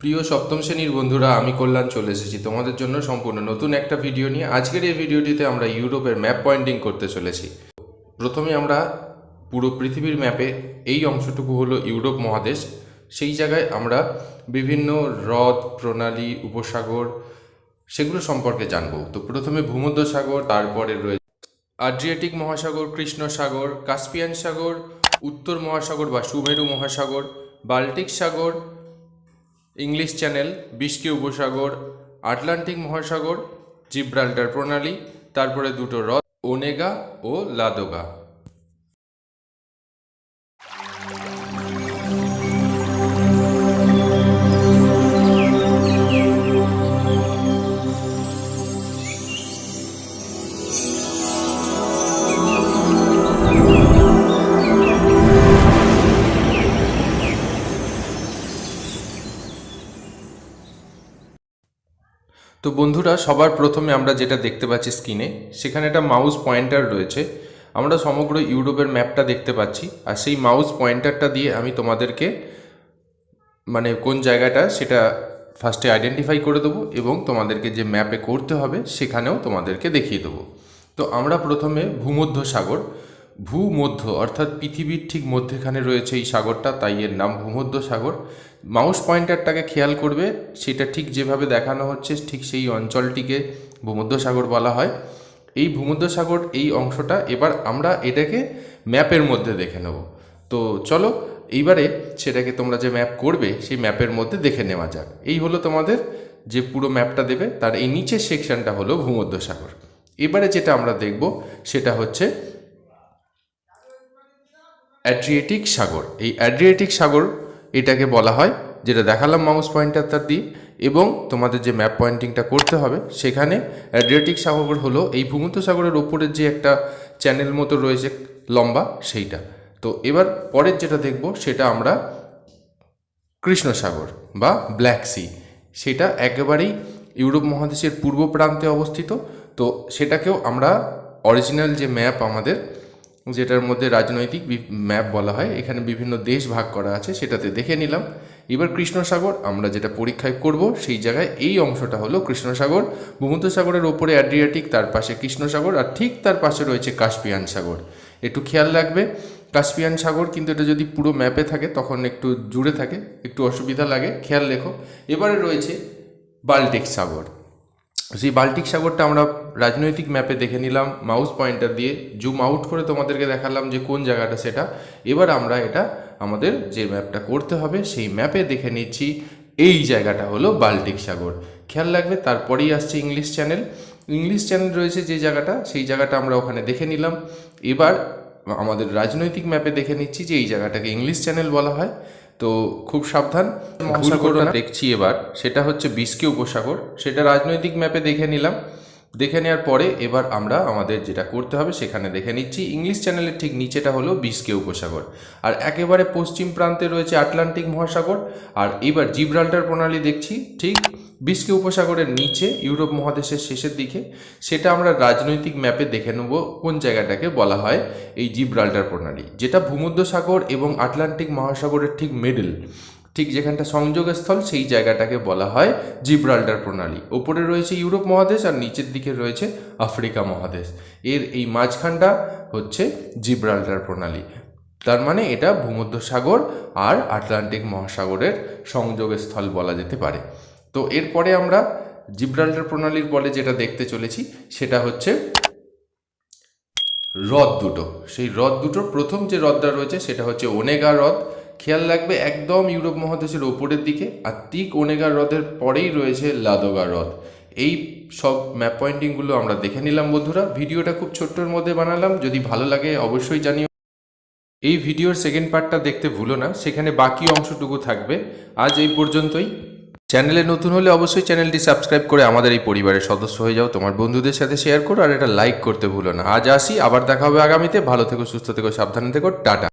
প্রিয় সপ্তম শ্রেণির বন্ধুরা, আমি কল্যাণ চলে এসেছি তোমাদের জন্য সম্পূর্ণ নতুন একটা ভিডিও নিয়ে। আজকের এই ভিডিওটিতে আমরা ইউরোপের ম্যাপ পয়েন্টিং করতে চলেছি। প্রথমে আমরা পুরো পৃথিবীর ম্যাপে এই অংশটুকু হলো ইউরোপ মহাদেশ। সেই জায়গায় আমরা বিভিন্ন হ্রদ, প্রণালী, উপসাগর সেগুলো সম্পর্কে জানব। তো প্রথমে ভূমধ্য সাগর তারপরে রয়েছে আড্রিয়াটিক মহাসাগর কৃষ্ণ সাগর কাস্পিয়ান সাগর, উত্তর মহাসাগর বা সুমেরু মহাসাগর, বাল্টিক সাগর ইংলিশ চ্যানেল বিষ্কি উপসাগর আটলান্টিক মহাসাগর জিব্রাল্টার প্রণালী তারপরে দুটো হ্রদ ওনেগা ও লাদোগা। তো বন্ধুরা, সবার প্রথমে আমরা যেটা দেখতে পাচ্ছি স্ক্রিনে, সেখানে একটা মাউস পয়েন্টার রয়েছে। আমরা সমগ্র ইউরোপের ম্যাপটা দেখতে পাচ্ছি, আর সেই মাউস পয়েন্টারটা দিয়ে আমি তোমাদেরকে মানে কোন জায়গাটা সেটা ফার্স্টে আইডেন্টিফাই করে দেবো এবং তোমাদেরকে যে ম্যাপে করতে হবে, সেখানেও তোমাদেরকে দেখিয়ে দেবো। তো আমরা প্রথমে ভূমধ্য সাগর। ভূমধ্য অর্থাৎ পৃথিবীর ঠিক মধ্যেখানে রয়েছে এই সাগরটা, তাই এর নাম ভূমধ্য সাগর। মাউস পয়েন্টারটাকে খেয়াল করবে, সেটা ঠিক যেভাবে দেখানো হচ্ছে, ঠিক সেই অঞ্চলটিকে ভূমধ্য সাগর বলা হয়। এই ভূমধ্য সাগর এই অংশটা এবার আমরা এটাকে ম্যাপের মধ্যে দেখে নেব। তো চলো, এইবারে সেটাকে তোমরা যে ম্যাপ করবে, সেই ম্যাপের মধ্যে দেখে নেওয়া যাক। এই হলো তোমাদের যে পুরো ম্যাপটা দেবে, তার এই নিচের সেকশনটা হলো ভূমধ্য সাগর এবারে যেটা আমরা দেখব, সেটা হচ্ছে অ্যাড্রিয়েটিক সাগর। এই অ্যাড্রিয়েটিক সাগর এটাকে বলা হয়, যেটা দেখালাম মাউস পয়েন্টারটা দিয়ে, এবং তোমাদের যে ম্যাপ পয়েন্টিংটা করতে হবে, সেখানে অ্যাড্রিয়েটিক সাগর হলো এই ভূমধ্য সাগরের ওপরের যে একটা চ্যানেল মতো রয়েছে লম্বা, সেইটা। তো এবার পরের যেটা দেখব, সেটা আমরা কৃষ্ণ সাগর বা ব্ল্যাক সি সেটা একেবারেই ইউরোপ মহাদেশের পূর্ব প্রান্তে অবস্থিত। তো সেটাকেও আমরা অরিজিনাল যে ম্যাপ আমাদের যেটার মধ্যে রাজনৈতিক ম্যাপ বলা হয়, এখানে বিভিন্ন দেশ ভাগ করা আছে, সেটাতে দেখে নিলাম। এবার কৃষ্ণসাগর, আমরা যেটা পরীক্ষায় করব সেই জায়গায় এই অংশটা হলো কৃষ্ণসাগর। ভূমধ্য সাগরের ওপরে অ্যাড্রিয়াটিক, তার পাশে কৃষ্ণসাগর, আর ঠিক তার পাশে রয়েছে কাস্পিয়ান সাগর। একটু খেয়াল রাখবে, কাস্পিয়ান সাগর কিন্তু এটা যদি পুরো ম্যাপে থাকে, তখন একটু জুড়ে থাকে, একটু অসুবিধা লাগে, খেয়াল রেখো। এবারে রয়েছে বাল্টিক সাগর। সেই বাল্টিক সাগরটা আমরা রাজনৈতিক ম্যাপে দেখে নিলাম মাউস পয়েন্টার দিয়ে জুম আউট করে তোমাদেরকে দেখালাম যে কোন জায়গাটা সেটা। এবার আমরা এটা আমাদের যে ম্যাপটা করতে হবে, সেই ম্যাপে দেখে নিচ্ছি, এই জায়গাটা হলো বাল্টিক সাগর। খেয়াল রাখবে, তারপরেই আসছে ইংলিশ চ্যানেল। ইংলিশ চ্যানেল রয়েছে যে জায়গাটা, সেই জায়গাটা আমরা ওখানে দেখে নিলাম। এবার আমাদের রাজনৈতিক ম্যাপে দেখে নিচ্ছি যে এই জায়গাটাকে ইংলিশ চ্যানেল বলা হয়। তো খুব সাবধান। মহাসাগরটা দেখছি এবার সেটা হচ্ছে বিস্কি উপসাগর। সেটা রাজনৈতিক ম্যাপে দেখে নিলাম। দেখে নেওয়ার পরে এবার আমরা আমাদের যেটা করতে হবে সেখানে দেখে নিচ্ছি, ইংলিশ চ্যানেলের ঠিক নিচেটা হলো বিস্কে উপসাগর। আর একেবারে পশ্চিম প্রান্তে রয়েছে আটলান্টিক মহাসাগর। আর এবার জিব্রাল্টার প্রণালী দেখছি, ঠিক বিস্কে উপসাগরের নিচে ইউরোপ মহাদেশের শেষের দিকে। সেটা আমরা রাজনৈতিক ম্যাপে দেখে নেব কোন জায়গাটাকে বলা হয় এই জিব্রাল্টার প্রণালী, যেটা ভূমধ্য সাগর এবং আটলান্টিক মহাসাগরের ঠিক মিডল ঠিক যেখানটা সংযোগস্থল, সেই জায়গাটাকে বলা হয় জিব্রাল্টার প্রণালী। ওপরে রয়েছে ইউরোপ মহাদেশ আর নিচের দিকে রয়েছে আফ্রিকা মহাদেশ। এর এই মাঝখানটা হচ্ছে জিব্রাল্টার প্রণালী। তার মানে এটা ভূমধ্য সাগর আর আটলান্টিক মহাসাগরের সংযোগস্থল বলা যেতে পারে। তো এরপরে আমরা জিব্রাল্টার প্রণালীর বলে যেটা দেখতে চলেছি, সেটা হচ্ছে হ্রদ দুটো। সেই হ্রদ দুটোর প্রথম যে হ্রদটা রয়েছে, সেটা হচ্ছে ওনেগা হ্রদ। খেয়াল রাখবে, একদম ইউরোপ মহাদেশের ওপরের দিকে আর তিক ওনেগা হ্রদের পরেই রয়েছে লাদোগা হ্রদ। এই সব ম্যাপ পয়েন্টিংগুলো আমরা দেখে নিলাম বন্ধুরা। ভিডিওটা খুব ছোট্টর মধ্যে বানালাম, যদি ভালো লাগে অবশ্যই জানিও। এই ভিডিওর সেকেন্ড পার্টটা দেখতে ভুলো না, সেখানে বাকি অংশটুকু থাকবে। আজ এই পর্যন্তই। চ্যানেলে নতুন হলে অবশ্যই চ্যানেলটি সাবস্ক্রাইব করে আমাদের এই পরিবারের সদস্য হয়ে যাও। তোমার বন্ধুদের সাথে শেয়ার করো আর এটা লাইক করতে ভুলো না। আজ আসি, আবার দেখা হবে আগামীতে। ভালো থেকো, সুস্থ থেকো, সাবধানে থেকো। টাটা।